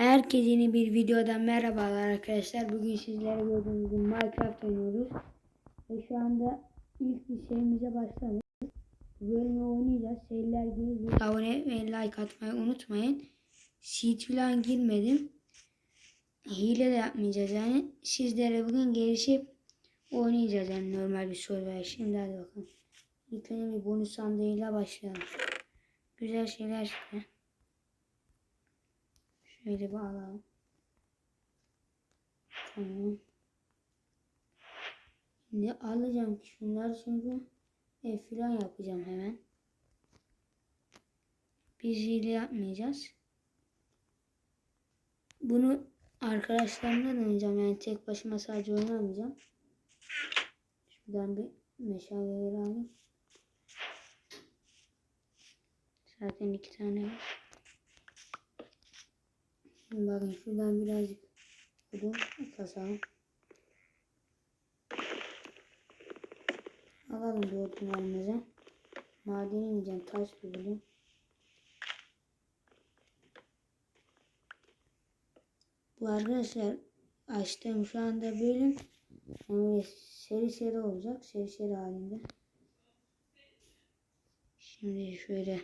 Herkese yeni bir videodan merhabalar arkadaşlar. Bugün sizlere gördüğünüz gibi Minecraft oynuyoruz. Ve şu anda ilk bir serimize başladık. Bölümü oynayacağız. Seriler gelecek. Abone ve like atmayı unutmayın. Seed falan girmedim. Hile de yapmayacağız yani. Sizlere bugün gelişip oynayacağız yani normal bir soru Şimdi hadi bakalım. İlk önce bir bonus sandığıyla başlayalım. Güzel şeyler çıktı. Şöyle bağlayalım. Tamam. Ne alacağım ki şunlar çünkü ev falan yapacağım hemen. Biz hile yapmayacağız. Bunu arkadaşlarımla oynayacağım yani tek başıma sadece oynamayacağım. Şuradan bir meşaleleri alayım. Zaten iki tane var. Şimdi bakın şuradan birazcık odun kasalım. Alalım bir odunlarımızı. Madene ineceğim. Taş bulayım. Bu arkadaşlar açtığım şu anda bölüm yani seri seri olacak. Seri seri halinde. Şimdi şöyle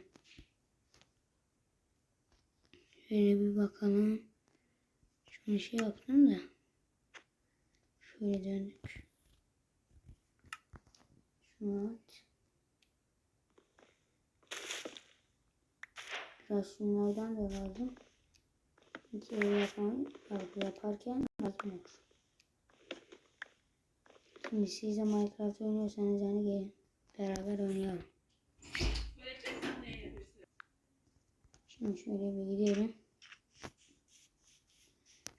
Şöyle bir bakalım. Şunu şey yaptım da. Şöyle döndük. Şunu aç. Biraz şunlardan da lazım. Hiç ev yapan, yaparken lazım olur. Şimdi siz de Minecraft oynuyorsanız hani gelin beraber oynayalım. Şimdi şöyle bir gidelim.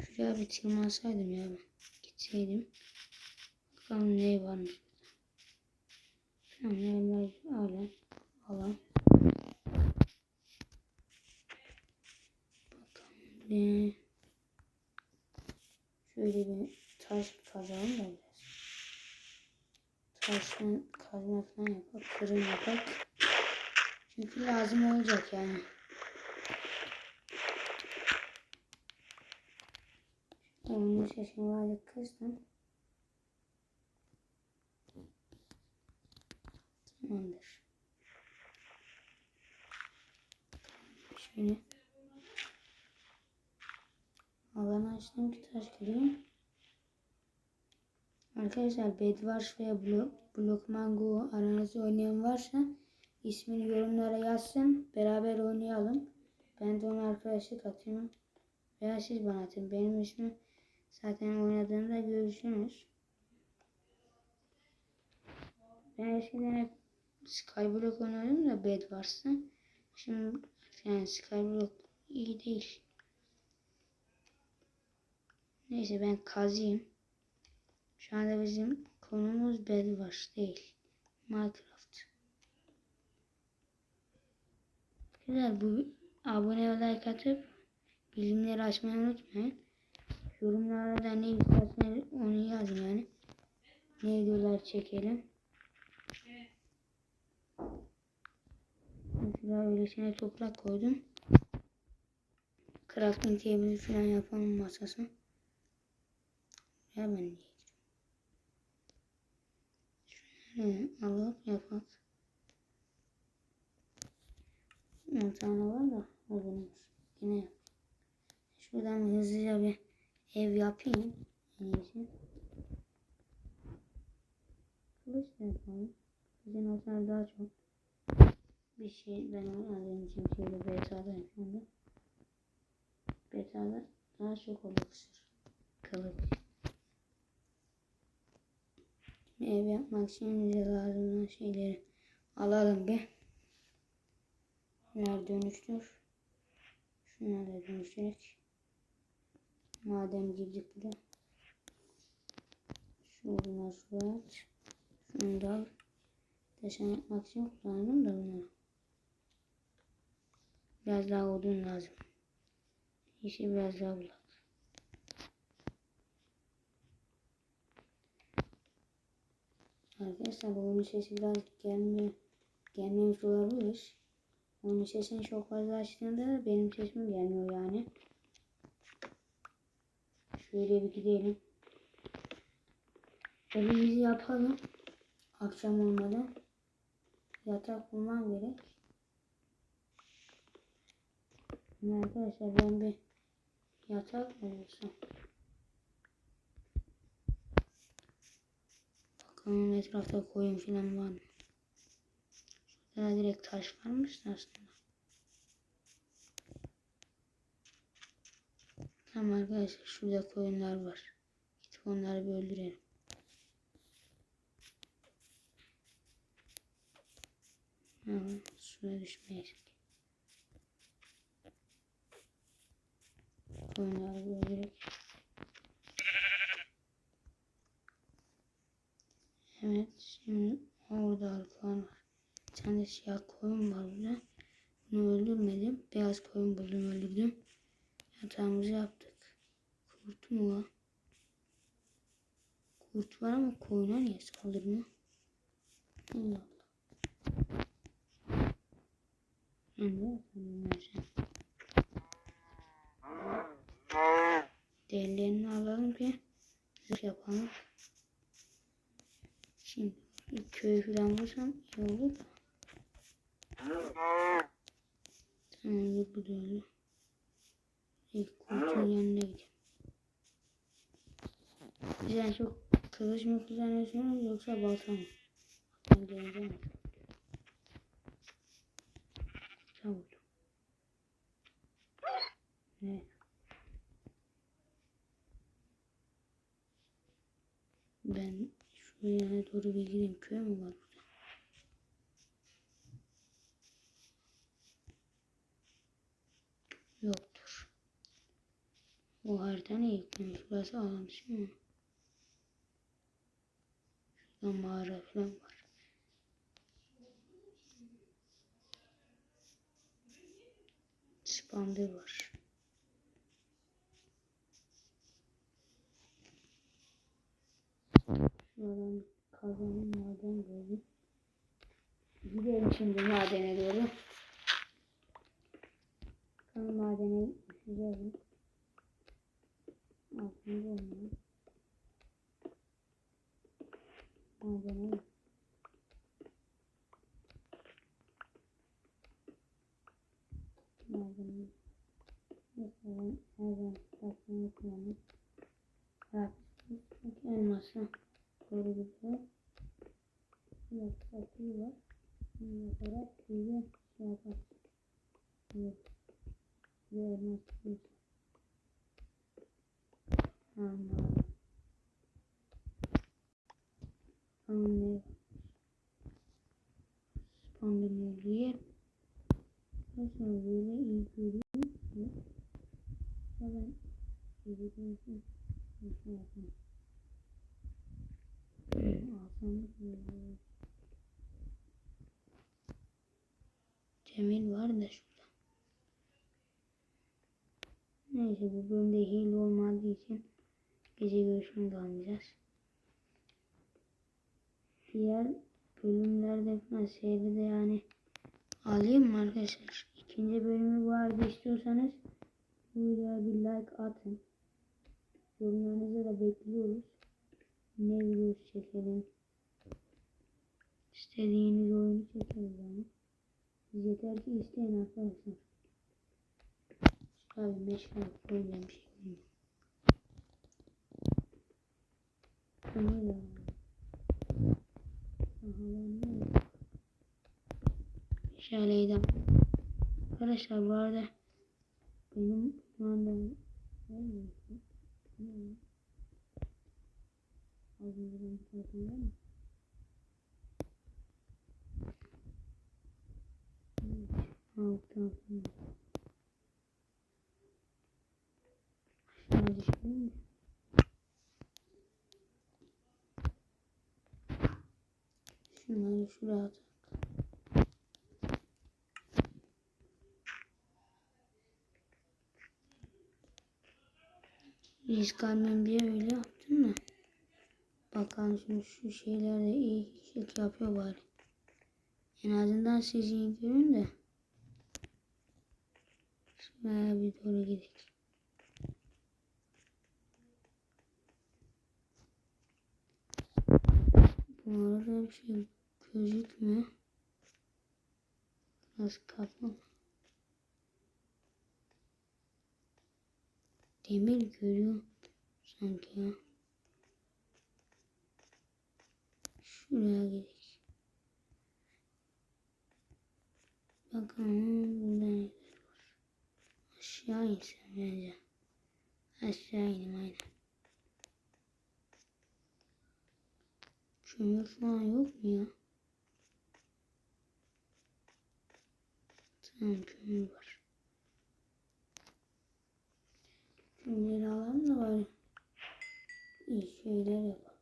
Şuraya bir tırmansaydım ya ben. Gitseydim. Bakalım ne varmış. Yerler alan. Alan. Bakalım ne. Şöyle bir taş kazalım da biraz. Taşın kazma falan yapak. Fırın yapak. Çünkü lazım olacak yani. Onun sesini böyle kıstım. Tamamdır. Şöyle. Alanı açtım ki taş kırayım. Arkadaşlar Bedwars veya Block, Block Mango aranızda oynayan varsa ismini yorumlara yazsın. Beraber oynayalım. Ben de ona arkadaşlık atıyorum. Veya siz bana atın. Benim ismim Zaten oynadığında görürsünüz. Ben eskiden hep Skyblock oynuyordum da Bed varsa. Şimdi yani Skyblock iyi değil. Neyse ben kazıyım. Şu anda bizim konumuz Bedwars değil. Minecraft. Güzel bu abone ve like atıp bildirimleri açmayı unutmayın. Yorumlara da ne isterseniz onu yazın yani. Ne videolar çekelim. Mesela öylesine toprak koydum. Crafting table falan yapalım masası. Hemen diyeceğim. Şunları alıp yapak. 10 tane var da odunumuz. Yine yap. Şuradan hızlıca bir ev yapayım. En iyisi. Kılıç da yapalım. Olsa daha çok bir şey ben oynadığım için şöyle beta'dayım şu anda. Beta'da daha çok oluşur. Kılıç. Ev yapmak için bize lazım olan şeyleri alalım bir. Şunlar dönüştür. Şunları da buraya. Şuradan şuraya aç. Şunu da. Desen yapmak için kullandım da bunu. Biraz daha odun lazım. İşi biraz daha bulak. Arkadaşlar onun sesi biraz gelmiyor. Gelmemiş olabilir. Onun sesini çok fazla açtığında benim sesim gelmiyor yani. Şöyle bir gidelim. Evimizi yapalım. Akşam olmadan. Yatak bulmam gerek. Arkadaşlar ben bir yatak bulsam? Bakalım etrafta koyun falan var mı? Şurada direkt taş varmış da aslında. Tamam arkadaşlar şurada koyunlar var. Gidip onları bir öldürelim. Ha, suya düşmeyiz. Koyunları bir. Evet şimdi orada arkalar var. Bir tane siyah koyun var burada. Bunu öldürmedim. Beyaz koyun buldum öldürdüm. Yatağımızı yaptık. Kurt mu? Kurt var ama koyuna niye saldırmıyor? Allah Allah. Ben de sanırım sen. Delilerini alalım ki zırh yapalım. Şimdi köy falan bulsam iyi olur da. Tamam bu da öyle. İlk kurtun yanına gideyim. En çok kılıç mı kullanıyorsunuz yoksa balta mı? Ben geleceğim. Vurdum. Ne? Ben şu yana doğru bir gideyim. Köy mü var burada? Yoktur. Bu harita ne yüklemiş? Burası alan dışı mı? Mağara falan var. Spamdır var. Şuradan kazanın maden gördüm. Gidelim şimdi madene doğru. Bakalım madene güzel Altında olmuyor. Madene Madene Mesela zaman tasmayı kullanıp Bırakmışsınız. Çünkü elması doğru gidiyor. Biraz satıyı var. Bunu yaparak iyice şey yaparsın. Evet. Bir elmas değil. Anladım. Olduğu yer. Nasıl böyle iyi görüyorum. Ben yürüdüğüm Nasıl yapayım? Alsam böyle. Cemil var da şurada. Neyse bu bölümde hile olmadığı için gece görüşünü de almayacağız. Diğer bölümlerde falan seride yani alayım mı arkadaşlar? İkinci bölümü vardı istiyorsanız bu videoya bir like atın. Yorumlarınızı da bekliyoruz. Ne videosu çekelim. İstediğiniz oyunu çekeriz yani. Yeter ki isteyin arkadaşlar. Abi meşgul problem bir şey değil. Bunu da Şöyleydi. Arkadaşlar bu arada benim şu anda? Az önce telefonum var mı? Alt tarafım. olmuş biraz. Risk almam diye öyle yaptın mı? Bakalım şimdi şu şeyler iyi kişilik yapıyor bari. En azından siz iyi görün de. Şuraya bir doğru gidelim. Bunlara da bir şey gözükmüyor. Nasıl kapı? Demir görüyor sanki ya. Şuraya gidelim. Bakalım burada neler var. Aşağı insem bence. Aşağı inim aynen. Kömür falan yok mu ya? Kömür var. Kömürleri alalım da bari iyi şeyler yapak.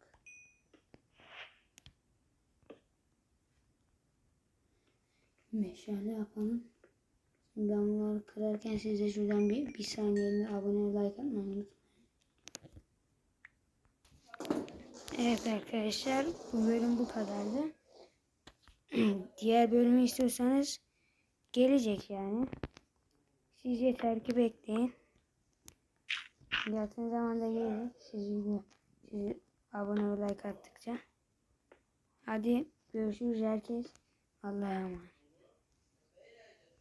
Meşale yapalım. Ben bunları kırarken siz de şuradan bir, bir saniyeliğine abone ve like atmayı unutmayın. Evet arkadaşlar bu bölüm bu kadardı. Diğer bölümü istiyorsanız gelecek yani. Siz yeter ki bekleyin. Yakın zamanda gelecek. Siz video, siz abone ve like attıkça. Hadi görüşürüz herkes. Allah'a emanet.